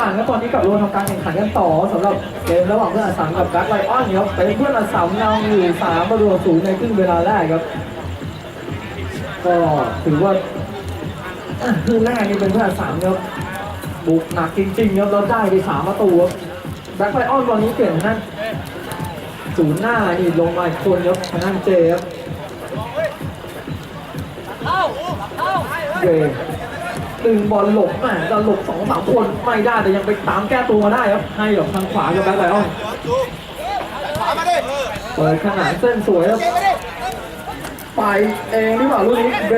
ผ่านครับตอนนี้กลับรวมทำการแข่งขันกันต่อสำหรับเกมระหว่างเพื่อนอาสามกับกั๊กไลออนครับเป็นเพื่อนอาสามนำอยู่สามประตูศูนย์ในครึ่งเวลาแรกครับ ก็ถือว่าครึ่งแรกนี่เป็นเพื่อนอาสามครับบุกหนักจริงๆครับแล้วได้ไปสามประตูครับแบ็คไลออนตอนนี้เปลี่ยนทางนั่นศูนย์หน้านี่ลงมาอีกคนครับทางนั่นเจครับเจ ตึงบอลหลบแหมจะหลบสองสามคนไม่ได้แต่ยังไปตามแก้ตัวมาได้ครับให้แบบทางขวากับแบ็คไลออนเปิดขนาดเส้นสวยครับไปเองหรือเปล่าลูกนี้เบ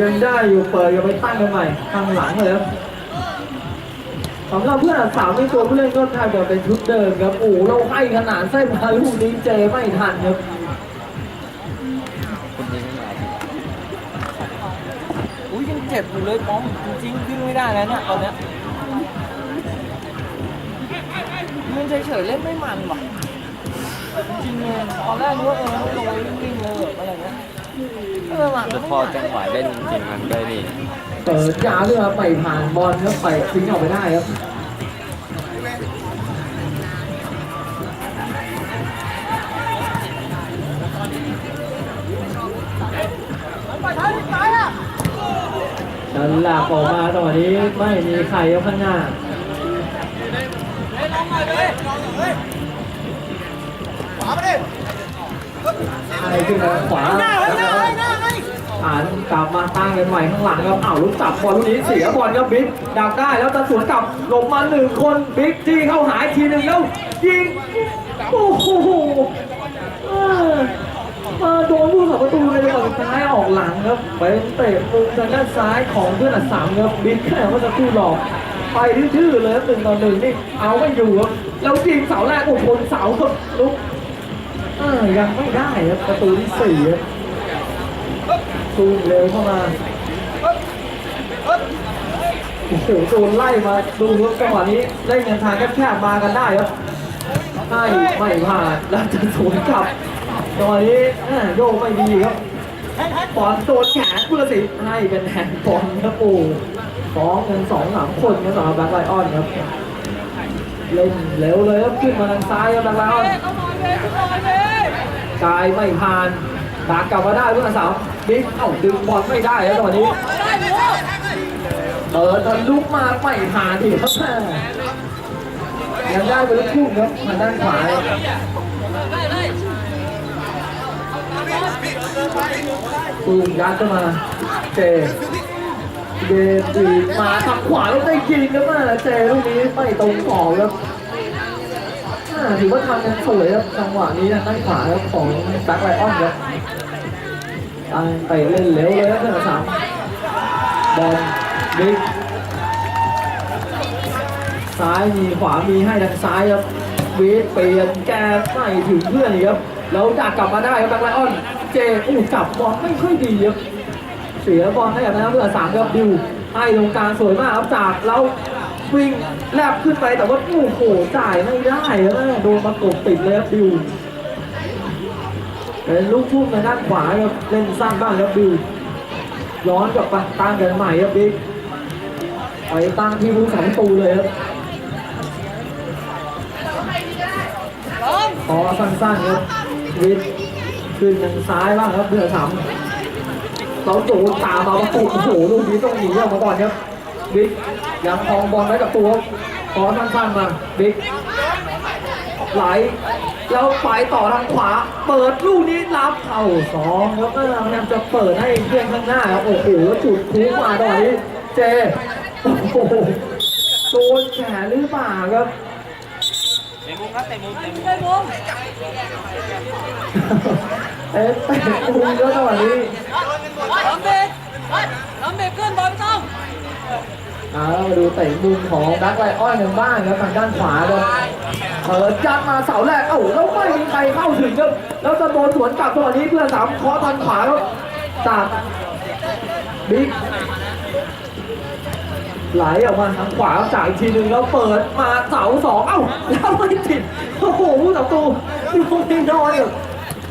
ยังได้อยู่เปิดยังไปตั้งกันใหม่ทางหลังเลยครับสำหรับเพื่อนสามในตัวผู้เล่นก็แทบจะเป็นชุดเดิมครับโอ้เราให้ขนาดเส้นมาลูกนี้เจไม่ทันครับ เจ็บอยู่เลยป้อมจริงๆขึ้นไม่ได้แล้วเนี่ยตอนเนี้ยมันเฉยๆเล่นไม่มันว่ะจริงๆเลยตอนแรกนึกว่าเออลงไปวิ่งๆเลยแบบอะไรเงี้ยเออว่ะแต่พอจังหวะเล่นจริงๆมันก็นี่เปิดยาวด้วยครับไปผ่านบอลครับไปทิ้งออกไปได้ครับ หลักออกมาตอนนี้ไม่มีใครครับข้างหน้าขวามาดิใครขึ้นมาขวาอ่านกลับมาตั้งกันใหม่ข้างหลังครับอ้าวลูกจับบอลลูกนี้เสียบอลครับบิ๊กดักได้แล้วจะสวนกลับหลบมาหนึ่งคนบิ๊กจี้เข้าหาอีกทีหนึ่งแล้วยิงโอ้โหเออ มาโดนผู้สับประตูในจังหวะสุดท้ายออกหลังครับเป็นเตะมุมทางด้านซ้ายของเพื่อนอัดสามครับบิ๊กแค่ว่าจะคู่หลอกไปทื่อๆเลยหนึ่งต่อหนึ่งนี่เอาไม่อยู่ครับแล้วยิงเสาแรกโอ้โหเสาครับลุกยังไม่ได้ครับประตูที่สี่ครับซูมเร็วเข้ามาโอ้โหโดนไล่มาดูครับจังหวะนี้เล่นกันทางแคบๆมากันได้ครับให้ไม่ผ่านแล้วจะสวนกลับ จังนี้โยกไม่ดีครับบอลโดนแขนกุลศิษฐ์ให้เป็นแฮนด์บอลครับโอ้ฟ้องกันสองสามคนครับสำหรับแบ็คไลออนครับเล่นเร็วเลยครับขึ้นมาทางซ้ายครับแบ็คไลออนกายไม่ผ่านตากกลับมาได้เพื่อนสาวบิ๊กเอ้าดึงบอลไม่ได้แล้วตอนนี้เปิดทะลุมาไม่ผ่านอีครับยังได้ไปลูกทุ่งครับทาด้านขวา ตูมยัดเข้ามาเจเดดีมาทางขวาแล้วได้ยิงครับแม่เจลูกนี้ไม่ตรงกรอบครับอ่าถือว่าทำกันสวยครับจังหวะนี้ทางด้านขวาครับของแบ็คไลออนครับตั้งไปเล่นเร็วเลยครับเพื่อนสามบอลบิ๊กซ้ายมีขวามีให้ทางซ้ายครับวีดเปลี่ยนแกไม่ถึงเพื่อนครับแล้วดักกลับมาได้ครับแบ็คไลออน เจอู้จับบอลไม่ค่อยดีครับเสียบอลให้กับทางเพื่อนสามครับดิวให้ตรงกลางสวยมากครับจากแล้ววิ่งแลบขึ้นไปแต่ว่าโอ้โหจ่ายไม่ได้แล้วนะโดนประกบติดเลยครับบิวเป็นลูกทุ่มในด้านขวาครับเล่นสั้นบ้างครับบิวย้อนกลับไปตั้งกันใหม่ครับบิ๊กไปตั้งที่ผู้สามประตูเลยครับพอสั้นๆครับวิทย์ ขึ้นทางซ้ายบ้างครับเพื่อสามเราโดนตามมาประกบโอ้โหลูกนี้ต้องหนีออกมาก่อนครับบิ๊กยังคองบอลไว้กับตัวขอสั้นๆมาบิ๊กไหลแล้วไปต่อทางขวา เปิดลูกนี้รับเข่าสองแล้วก็พยายามจะเปิดให้เพื่อนข้างหน้าครับโอ้โหแล้วจุดพุมาตอนนี้เจโอ้โหโดนแขนหรือเปล่าครับเตะมุมครับเตะมุมเตะมุม เอ๊ะเตะมุมแล้วจังหวะนี้ลำเบ็ดลำเบ็ดขึ้นบอลต้องเรามาดูเตะมุมของดักไลออนกันบ้างครับทางด้านขวาครับเปิดยัดมาเสาแรก เอ้าแล้วไม่มีใครเข้าถึงครับแล้วจะโดนสวนกลับตัวนี้เพื่อนสามเคอทางขวาครับจากบิ๊กไหลออกมาทางขวาจ่ายอีกทีหนึ่งแล้วเปิดมาเสาสองเอ้าแล้วไม่ติดโอ้โหผู้ต่อตูอยู่ไม่นอนครับ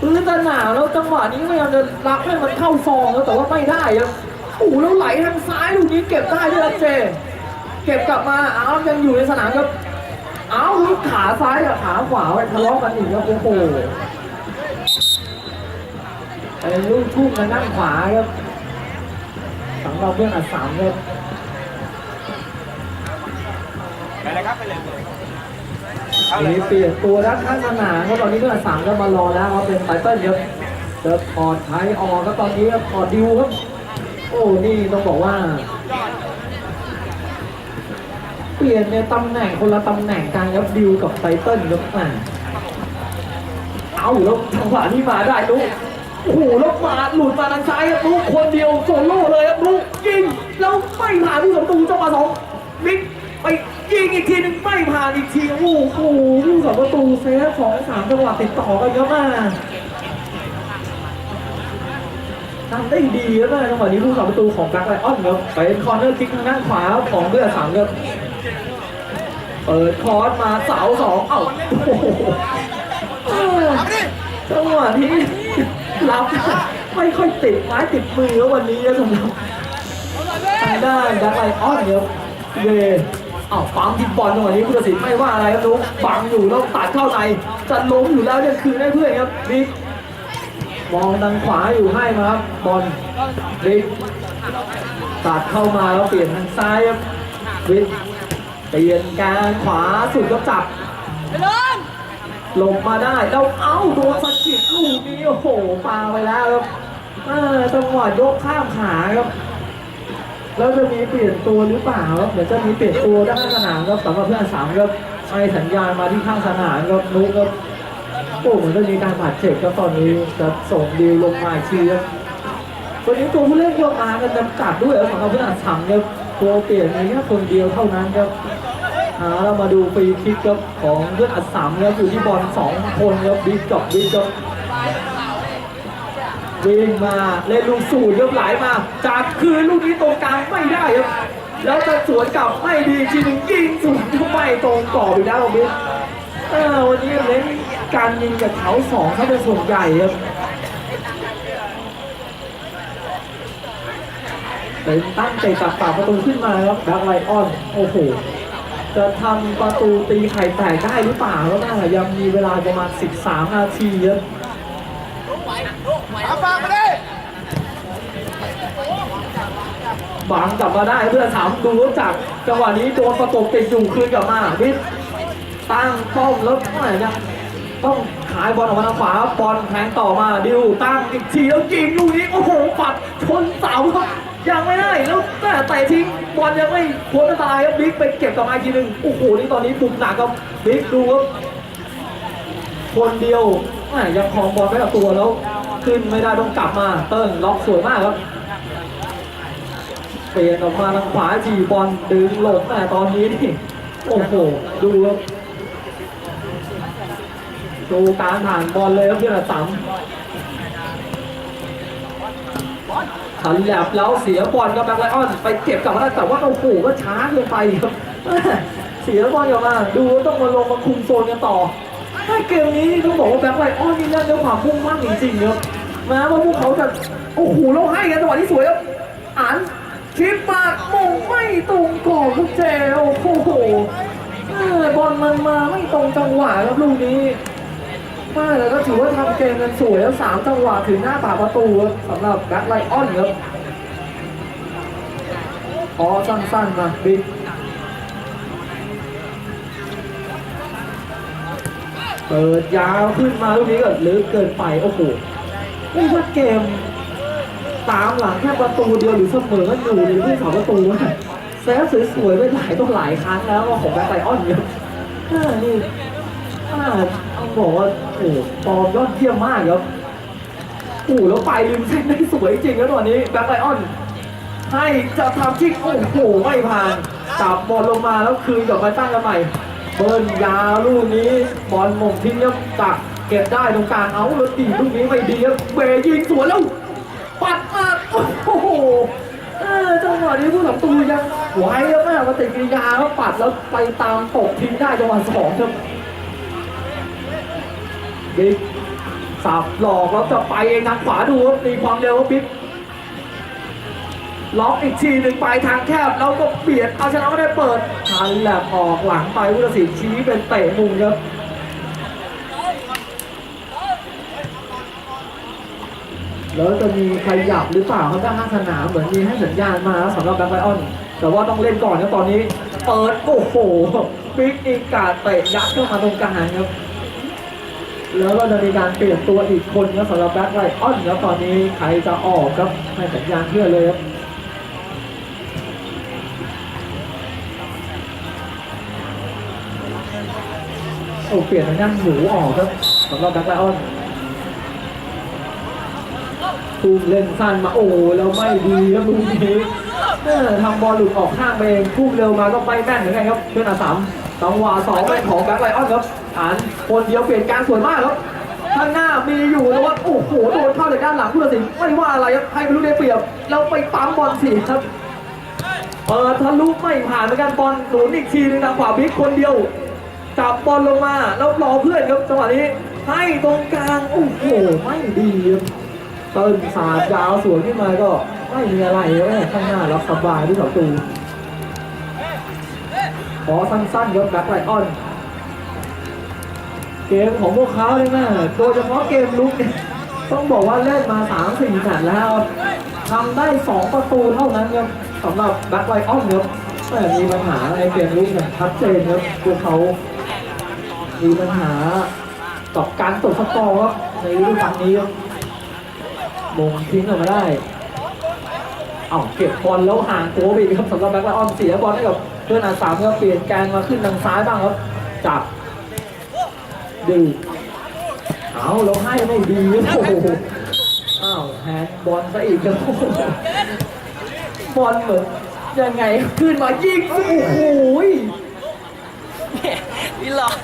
พื้นสนามแล้วจังหวะนี้พยายามจะรับให้มันเข้าซองแล้วแต่ว่าไม่ได้ครับโอ้โหแล้วไหลทางซ้ายลูกนี้เก็บได้ด้วยครับเจ เก็บกลับมาอ้าวยังอยู่ในสนามครับอ้าวลูกขาซ้ายกับขาขวาไปทะเลาะกันอีกครับโอ้โหไอ้ลูกทุ่งกันด้านขวาครับสำหรับเพื่อนอัดสามครับไปเลยครับไปเลย มีเปลี่ยนตัวด้านข้างสนามครับตอนนี้เพื่อนสามก็มารอแล้วครับเป็นไตเติ้ลครับเดินถอดไทยออกก็ตอนนี้ถอดดิวครับ โอ้นี่ต้องบอกว่า เปลี่ยนในตำแหน่งคนละตำแหน่งกันครับดิวกับไตเติ้ลครับอ่าเอาแล้วจังหวะนี้มาได้ลูกโอ้โหแล้วมาหลุดมาทางซ้ายครับลูกคนเดียวโซโล่เลยครับลูกยิงแล้วไม่ผ่านผู้สัมตูจังหวะสองมิกไป ยิงอีกทีหนึงไม่ผ่านอีกทีโอ้โหผู้สัมประตูเซฟสองสามจังหวะติดต่อกันเยอะมากทำได้ดีแล้วนะจังหวะนี้ผู้สัมประตูของแบล็คไลออนครับเป็นคอร์เนอร์คิกทางด้านขวาของเลือดสามครับเปิดคอร์สมาเสาสองเอ้าโอ้โหเออจังหวะที่รับไม่ค่อยติดไม้ติดมือแล้ววันนี้นะสำหรับทางด้านดักไลออนครับเวเอ้าปั๊มที่บอลจังหวะนี้ผู้ตัดสินไม่ว่าอะไรครับนุ๊กบังอยู่แล้วตัดเข้าในจะล้มอยู่แล้วเนี่ยคืนให้เพื่อนครับบิ๊กมองทางขวาอยู่ให้มาครับบอลบิ๊กตัดเข้ามาแล้วเปลี่ยนทางซ้ายครับบิ๊กเปลี่ยนการขวาสุดก็จับหลบมาได้แล้วเอ้าโดนสะกิดลูกนี้โอ้โหปาไปแล้วครับอ่าจังหวะยกข้ามขาครับ แล้วจะมีเปลี่ยนตัวหรือเปล่าครับเดี๋ยวจะมีเปลี่ยนตัวด้านสนามครับสำหรับเพื่อนสามครับให้สัญญาณมาที่ข้างสนามครับนุ๊กครับโอ้เหมือนจะมีการบาดเจ็บครับตอนนี้จะส่งดีลลงมาอีกทีครับวันนี้ตัวผู้เล่นก็มากันจำกัดด้วยสำหรับเพื่อนสามครับตัวเปลี่ยนมีแค่คนเดียวเท่านั้นครับหาเรามาดูฟรีคิกครับของเพื่อนอัดสามครับอยู่ที่บอลสองคนครับบิ๊กกับบิ๊กครับ วิ่งมาเล่นลูกสูดครับไหลมา จากคืนลูกนี้ตรงกลางไม่ได้ครับ แล้วจะสวนกลับไม่ดีทีหนึงยิงสวนก็ไมตรงกรอบอีกแล้วบิ๊กเออวันนี้เน้นการยิงกับเขาสองเขาเป็นส่วนใหญ่ครับเป็นตั้งใจตัดปากประตูขึ้นมาครับดักไลออนโอ้โหจะทำประตูตีไข่แตกได้หรือเปล่าแล้วนะยังมีเวลาประมาณ 13 นาทีครับ เอาฝากมาดิ บังกลับมาได้เพื่อสามดูรู้จักจังหวะนี้โดนประกบติดอยู่คืนกลับมาวิทตั้งป้อมแล้วแหม่ยังต้องขายบอลออกมาทางขวาบอลแทงต่อมาดิวตั้งอีกทีแล้วยิงลูกนี้โอ้โหปัดชนเสาครับยังไม่ได้แล้วแต่เตะทิ้งบอลยังไม่พ้นอันตรายครับบิ๊กไปเก็บกลับมาอีกทีหนึ่งโอ้โหนี่ตอนนี้บุกหนักครับบิ๊กดูครับคนเดียวแหม่ยังครองบอลไว้กับตัวแล้ว ขึ้นไม่ได้ต้องกลับมาเติ้ลล็อกสวยมากครับ เปลี่ยนออกมาทางขวาจีบอลดึงหลบแต่ตอนนี้นี่โอ้โหดูครับดูการผ่านบอลเลยครับเพื่อนสามขันแหลบแล้วเสียบอลกับแบ็คไลออนไปเก็บกลับมาได้แต่ว่าโอ้โหก็ช้าเกินไปครับเสียบอลกลับมาดูต้องมาลงมาคุมโซนกันต่อถ้าเกมนี้ต้องบอกว่าแบ็คไลออนนี่เล่นด้วยความมุ่งมั่นจริงๆครับแม้ว่าพวกเขาจะโอ้โหเราให้กันจังหวะที่สวยครับอ่าน คลิปมากมงไม่ตรงกรอบลูกเจโอ้โหเออบอลมันมาไม่ตรงจังหวะครับลูกนี้มาแต่ก็ถือว่าทำเกมกันสวยแล้วสามจังหวะถึงหน้าปากประตูสำหรับแบ็คไลออนครับพอสั้นๆมาบิ๊กเปิดยาวขึ้นมาลูกนี้ก็ลึกเกินไป โอ้โหไม่ว่าเกม ตามหลังแค่ประตูเดียวหรือเสมออยู่ในเพื่อนสองประตูนะแซฟสวยๆไปหลายต้องหลายครั้งแล้วว่าของแบ็คไลออนเนี่ยนี่อ่าต้องบอกว่าโอ้ฟอร์มยอดเยี่ยมมากครับโอ้แล้วไปริมเส้นได้สวยจริงครับตอนนี้แบ็คไลออนให้จะทำที่โอ้โหไม่ผ่านจับบอลลงมาแล้วคืนกลับมาตั้งกันใหม่เบิร์นยาวลูกนี้บอลหม่งทิ้งครับตักเก็บได้ตรงกลางเอาแล้วตีลูกนี้ไม่ดีครับเวยิงสวนแล้ว ปัดมาโอ้โหเออจังหวะนี้ผู้หลังตูยังไหวแล้วแม่มาติดกิริยาเขาปัดแล้วไปตามตกทิ้งได้จังหวะสองครับบิ๊กสับหลอกแล้วจะไปเองทางขวาดูครับมีความเร็วบบิ๊กล็อกอีกทีหนึ่งไปทางแคบแล้วก็เบียดเอาชนะไม่ได้เปิดทันแหลบออกหลังไปผู้ตัดสินชี้เป็นเตะมุมครับ แล้วจะมีขยับหรือเปล่าเขาด้านข้างสนามเหมือนมีให้สัญญาณมาสำหรับแบ็คไลออน แต่ว่าต้องเล่นก่อนนะตอนนี้ เปิดโอ้โหบิ๊กอีกาเตะยัดเข้ามาตรงกลางครับ แล้วก็จะมีการเปลี่ยนตัวอีกคนครับสำหรับแบ็คไลออนครับตอนนี้ใครจะออกครับให้สัญญาณเพื่อเลยครับโอ้เปลี่ยนทางด้านหมูออกครับสำหรับแบ็คไลออน ทุ่มเล่นสั้นมาโอ้แล้วไม่ดีครับลูกนี้ทำบอลหลุดออกข้างไปเองทุ่มเร็วมาก็ไม่แม่นเหมือนกันครับเพื่อนอาสามจังหวะสองเป็นของแบ็คไลออนครับอ่านคนเดียวเปลี่ยนการสวยมากครับข้างหน้ามีอยู่แล้วว่าโอ้โหโดนเข้าจากด้านหลังผู้ตัดสินไม่ว่าอะไรครับให้ไม่รู้ได้เปรียบแล้วไปปั๊มบอลสีครับเปิดทะลุไม่ผ่านเหมือนกันบอลหนุนอีกทีนึงทางขวาบิ๊กคนเดียวจับบอลลงมาแล้วรอเพื่อนครับจังหวะนี้ให้ตรงกลางโอ้โหไม่ดีครับ ติ้ลสาดยาวสวนขึ้นมาก็ไม่มีอะไรเลยข้างหน้ารับสบายด้วยประตูขอสั้นๆครับแบ็คไลออน เกมของพวกเขาเลยนะโดยเฉพาะเกมลุกเนี่ยต้องบอกว่าเล่นมา3 4แมตช์แล้วทำได้2ประตูเท่านั้นครับสำหรับแบ็คไลออนครับแต่มีปัญหาในเกมลุกเนี่ยชัดเจนครับพวกเขามีปัญหากับการตกสกอร์ครับในฤดูกาลนี้ครับ มงทิ้งออกมาได้เอ้าเก็บบอลแล้วห่างตัวไปอีกครับสำหรับแบ็คไลออนเสียบอลให้กับเพื่อนอาสามก็เปลี่ยนแกนมาขึ้นทางซ้ายบ้างครับจับดึงเอาเราให้ไม่ดีโอ้โหอ้าวแฮนบอลซะอีกครับบอลเหมือนยังไงขึ้นมายิงโอ้โหนี่หรอก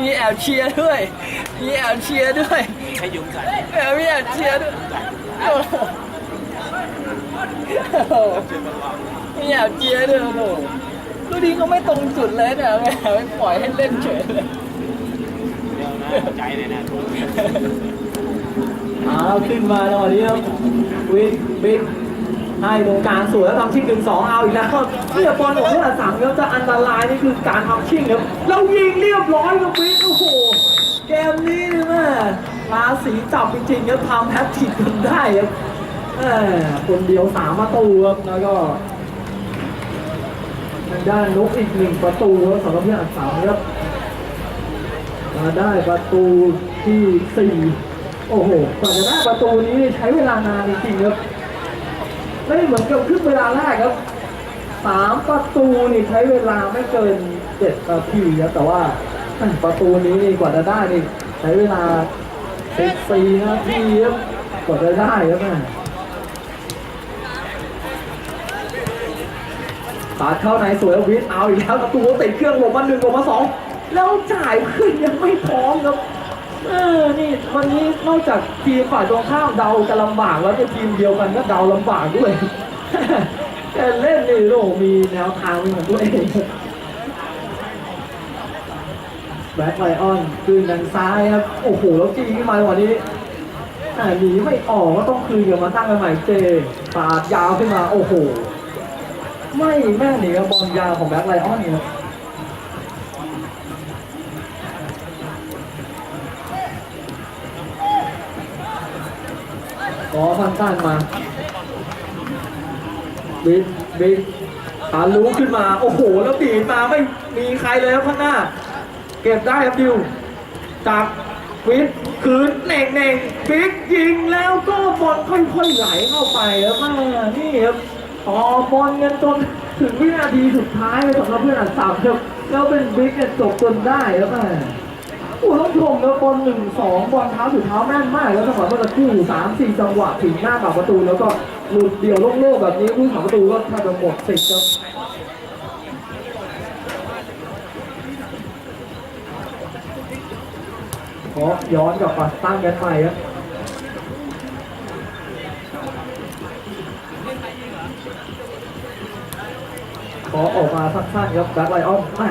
มีแอบเชียร์ด้วย มีแอบเชียร์ด้วยให้ยุงใส่แอบมีแอบเชียร์ด้วยโอ้โหมีแอบเชียร์ด้วยโอ้โหลูกนี้ก็ไม่ตรงจุดเลยนี่ยแม่ไม่ปล่อยให้เล่นเฉยเลยเดี๋ยวนะใจเลยนะเอาวขึ้นมาตอนนี้ครับวิกบิ๊ก ให้ตรงกลางสวยแล้วทำชิ่งหนึ่งสองเอาอีกแล้วเนี่ยบอลของเพื่นสามครับจะอันตรายนี่คือการทำชิ่งครับเรายิงเรียบร้อยครับวิกโอ้โหเกมนี้นี่แม่ราศีจับจริงๆครับทำแฮตทริกจนได้ครับคนเดียวสามประตูครับแล้วก็ทางด้านนกอีกหนึ่งประตูสำหรับพื่อันสามครับมาได้ประตูที่สี่โอ้โหกว่าจะได้ประตูนี้ใช้เวลานานจริงครับ ไม่ได้เหมือนกับครึ่งเวลาแรกครับสามประตูนี่ใช้เวลาไม่เกินเจ็ดนาทีครับแต่ว่าประตูนี้นี่กว่าจะได้นี่ใช้เวลาสิบสี่นาทีครับกว่าจะได้ครับแม่ปาดเข้าในสวยวิทย์เอาอีกแล้วประตูติดเครื่องลงมาหนึ่งลงมาสองแล้วจ่ายขึ้นยังไม่พร้อมครับ เออ นี่วันนี้นอกจากทีมฝ่ายตรงข้ามเดาจะลำบากแล้วก็ทีมเดียวกันก็เดาลำบากด้วย แต่เล่นนี่โอ้มีแนวทางเป็นของตัวเองแบ็คไลออนคืนทางซ้ายครับโอ้โหแล้วจีขึ้นมาวันนี้แต่หนีไม่ออกก็ต้องคืนกลับมาตั้งกันใหม่เจปาดยาวขึ้นมาโอ้โห ไม่แม่หนีกับบอลยาวของแบ็คไลออนเนี่ย ครับขอสั้นๆมาบิดบิดตารู้ขึ้นมา โอ้โห แล้วตีมาไม่มีใครเลยครับข้างหน้า เก็บได้ครับดิวจากวิทคืนเน่งเน่งบิ๊กยิงแล้วก็บอลค่อยๆไหลเข้าไปแล้วมานี่ครับต่อบอลกันจนถึงวินาทีสุดท้ายเลยสำหรับเพื่อนอันสามครับแล้วเป็นบิ๊กเนี่ยจบจนได้แล้วมา โอ้ต้องชมแล้วบอลหนึ่งสองบอลเท้าสุดเท้าแม่นมากแล้วจังหวะเมื่อสักครู่สามสี่จังหวะถึงหน้าปากประตูแล้วก็หลุดเดี่ยวโล่งๆแบบนี้ผู้สาประตูก็แทบจะหมดสิทธิ์ครับขอย้อนกลับมาตั้งกันใหม่ครับขอออกมาสั้นๆครับแบ็คไลออนแม่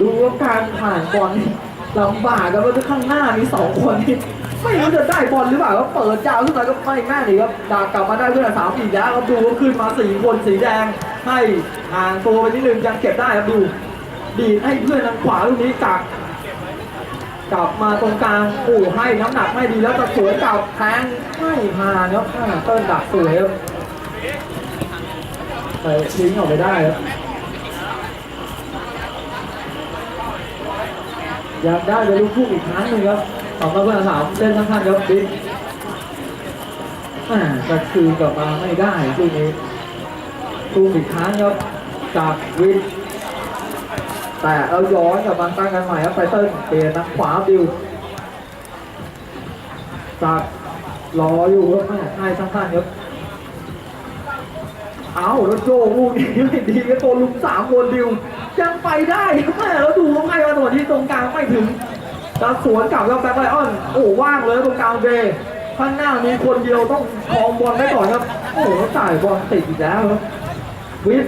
ดูว่าการผ่านบอล ลำบากครับแล้วข้างหน้ามีสองคนที่ไม่รู้จะได้บอลหรือเปล่าก็เปิดยาวขึ้นมาก็ไม่แม่นอีกครับดากกลับมาได้เพื่อนสามอีกแล้วครับดูว่าขึ้นมาสี่คนสีแดงให้ห่างตัวไปนิดนึงยังเก็บได้ครับดู ดีดให้เพื่อนทางขวาลูกนี้กักกลับมาตรงกลางโอ้ให้น้ำหนักไม่ดีแล้วจะสวยกลับแทงไม่ผ่านครับอ่าเติ้ลดักสวยครับไปทิ้งออกไปได้ครับ อยากได้เลยลูกทุ่อีกครั้งหนึ่งครับสองเพื่อนสามเส้นข้างๆครับบิ๊กอ่าจะคืนกลับมาไม่ได้ลูกนี้ทุ่อีกครั้งครับจากวินแต่เราย้อนกลับมาตั้งกันใหม่ครับไฟเติ้ลเปลี่ยนทางขวาบิวจากรออยู่ครับแม่ให้สั้นๆครับเอาแล้วโจกลูกนี้ไม่ดีก็ตัวลุมสามคนดิว ยังไปได้แม่แล้วดูว่าไงว่าตัวที่ตรงกลางไม่ถึงจะสวนกลับแล้วแบ็คไลออน โอ้ว่างเลยตรงกลางเบยข้างหน้ามีคนเดียวต้องครองบอลได้ก่อนครับ โอ้โหจ่ายบอลติดอีกแล้วครับวิท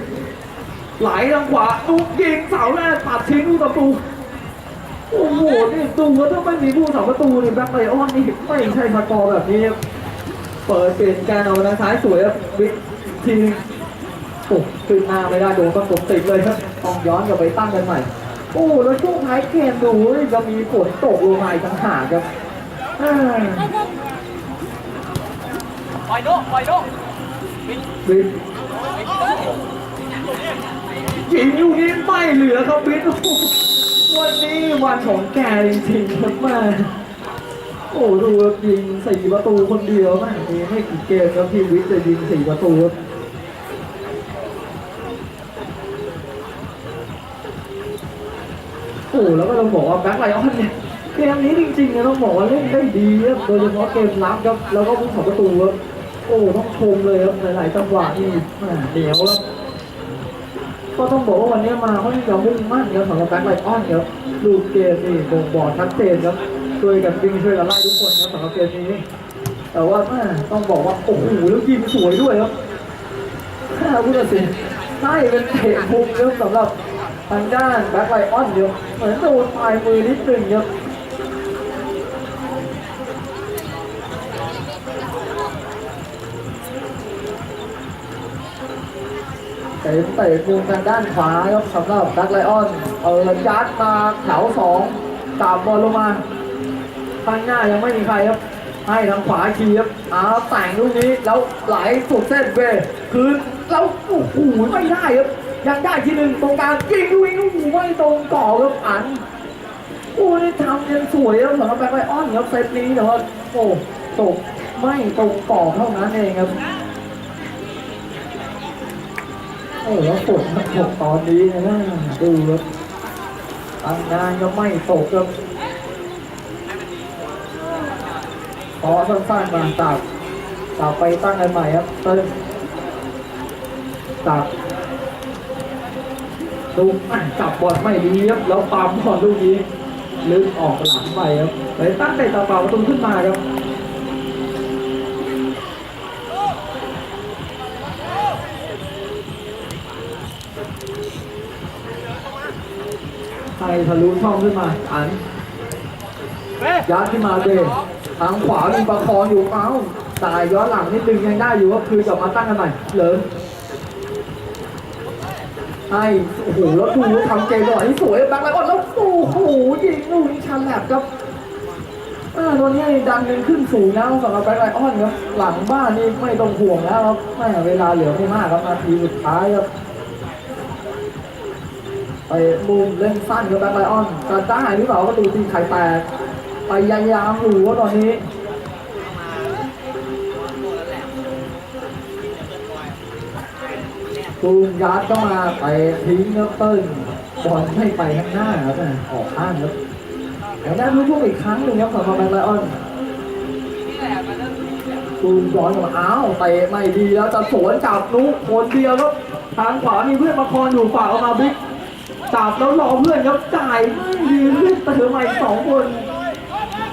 ไหลทางขวาลูกยิงเสาแรกปัดทิ้งลูกประตูโอ้โหนี่ดูว่าถ้าไม่มีผู้สาประตูนี่แบ็คไลออนนี่ไม่ใช่สกอแบบนี้ เปิดเปลี่ยนการเอาทางซ้ายสวยครับบิ๊กทีนึง โอ้ขึ้นหน้าไม่ได้โดนประกติดเลยครับต้องย้อนกลับไปตั้งกันใหม่ โอ้แล้วช่วงท้ายเกมดูจะมีฝนตกลงมาอีกต่างหากครับาปล่อยโดปล่อยโดบิ๊กยิงลูกนี้ไม่เหลือครับบิ๊กโอ้โหวันนี้วันของแกจริงๆครับม่โอ้ดูยิงสี่ประตูคนเดียวม่งมีไม่กี่เกมครับที่วิทย์จะยิงสี่ประตูครับ อ้แล้วก็ต้องบอกว่าแบ็คไลออนเนี่ยเกมนี้จริงๆนะต้องบอกว่าเล่นได้ดีครับโดยเฉพาะเกมรับครับแล้วก็ผู้สองประตูครับโอ้ต้องชมเลยครับหลายๆจังหวะนี่เหนียวครับก็ต้องบอกว่าวันนี้มาเขาที่จะมุ่งมั่นครับสำหรับแบ็คไลออนครับลูกเกมนี่บ่งบอกชัดเจนครับช่วยกันวิ่งช่วยกันไล่ทุกคนครับสำหรับเกมนี้ แต่ว่าแม่ต้องบอกว่าโอ้โหแล้วยิงสวยด้วยครับแค่ผู้ตัดสินให้เป็นเตะมุมครับสำหรับ ทางด้านแบ็คไลออนเดียวเหมือนโดนปลายมือนิดนึงครับเตะเตะมุมทางด้านขวาครับสำหรับแบ็คไลออนเออยัดมาแถวสองกาบบอลลงมาข้างหน้ายังไม่มีใครครับให้ทางขวาคีครับอ้าวแต่งลูกนี้แล้วไหลสุดเส้นเวคือแล้วโอ้โหไม่ได้ครับ ยังได้ทีหนึ่งตรงกลางยิงลูกนี้โอ้โหไม่ตรงก่อครับอันโอ้นี่ทำยังสวยครับสำหรับแบ็คไลออนครับเซตนี้แต่ว่าโอ้ตกไม่ตรงก่อเท่านั้นเองครับโอ้แล้วฝนมันตกตอนนี้นะดูครับทำงานก็ไม่ตกครับขอสั้นๆมาตับตับไปตั้งกันใหม่ครับเติ้ลตับ ดูอะจับบอลไม่ดีครับแล้วปั๊มบอลลูกนี้ลึกออกหลังไปครับเลยตั้งแต่ต่อเปล่าประตูขึ้นมาครับใครทะลุช่องขึ้นมาอันยัดขึ้นมาเดนทางขวามีประคองอยู่เอ้าตายย้อนหลังนิดนึงยังได้อยู่ก็คือกลับมาตั้งกันใหม่เหลิม ให้โอ้โหแล้วดูทำเกมหน่อยสวยแบ็คไลออนแล้วโอ้โหยิงลูกนี้ชันแหลบครับอ่าตัวนี้ดันเงินขึ้นสูงแล้วสำหรับแบ็คไลออนครับหลังบ้านนี่ไม่ต้องห่วงแล้วครับแม่เวลาเหลือไม่มากครับนาทีสุดท้ายครับไปมุมเล่นสั้นกับแบ็คไลออนจะได้หรือเปล่าประตูตีไข่แตกพยายามอยู่ว่าตอนนี้ ตูมยัดเข้ามาไปทิ้งครับเติ้ลบอลไม่ไปข้างหน้าครับนะออกข้างครับเดี๋ยวได้รู้ช่วงอีกครั้งหนึ่งครับสำหรับแบงค์ไลออนตูมย้อนมาอ้าวเตะไม่ดีแล้วจะสวนจับนุคนเดียวครับทางขวามีเพื่อนมาคอนอยู่ฝากออกมาบิ๊กจับแล้วรอเพื่อนครับจ่ายไม่ดีเพื่อนเติมมาอีกสองคน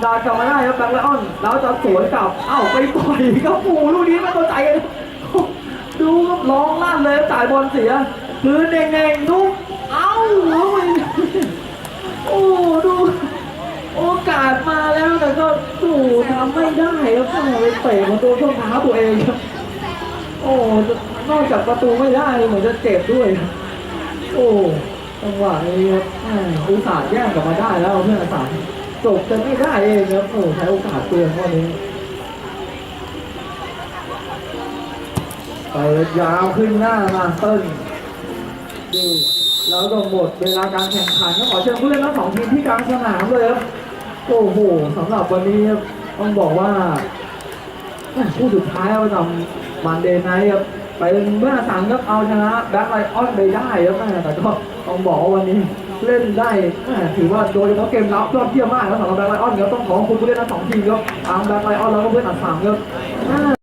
ดากลับมาได้ครับแบงค์ไลออนแล้วจะสวนกลับเอ้าไปป่อยครับปูลูกนี้ไม่เข้าใจกัน ดูครับร้องลั่นเลยจ่ายบอลเสียคือเน่งๆนุ๊กเอ้าแล้วไปโอ้ดู โอกาสมาแล้วแต่ก็สู้ทำไม่ได้ครับแม่ไปเตะประตูช่องเท้าตัวเองครับโอ้นอกจากประตูไม่ได้เหมือนจะเจ็บด้วย โอ้จังหวะนี้ครับอุตส่าห์แย่งกลับมาได้แล้วเพื่อนอาสามจบจะไม่ได้เองครับโอ้ใช้โอกาสเตือนข้อนี้ เปิดยาวขึ้นหน้ามาเติ้ลดูแล้วก็หมดเวลาการแข่งขันก็ขอเชิญผู้เล่นทั้งสองทีมที่กลางสนามเลยครับโอ้โหสำหรับวันนี้ต้องบอกว่าแม่คู่สุดท้ายประจำมันเดย์ไนครับไปเมื่อสังครับเอาชนะแบ็คไลออนไปได้ครับแม่แต่ก็ต้องบอกว่าวันนี้เล่นได้ถือว่าโดยเฉพาะเกมรับยอดเยี่ยมมากครับสำหรับแบ็คไลออนครับต้องขอบคุณผู้เล่นทั้งสองทีมครับทางแบ็คไลออนแล้วก็เพื่อนอัดสามครับ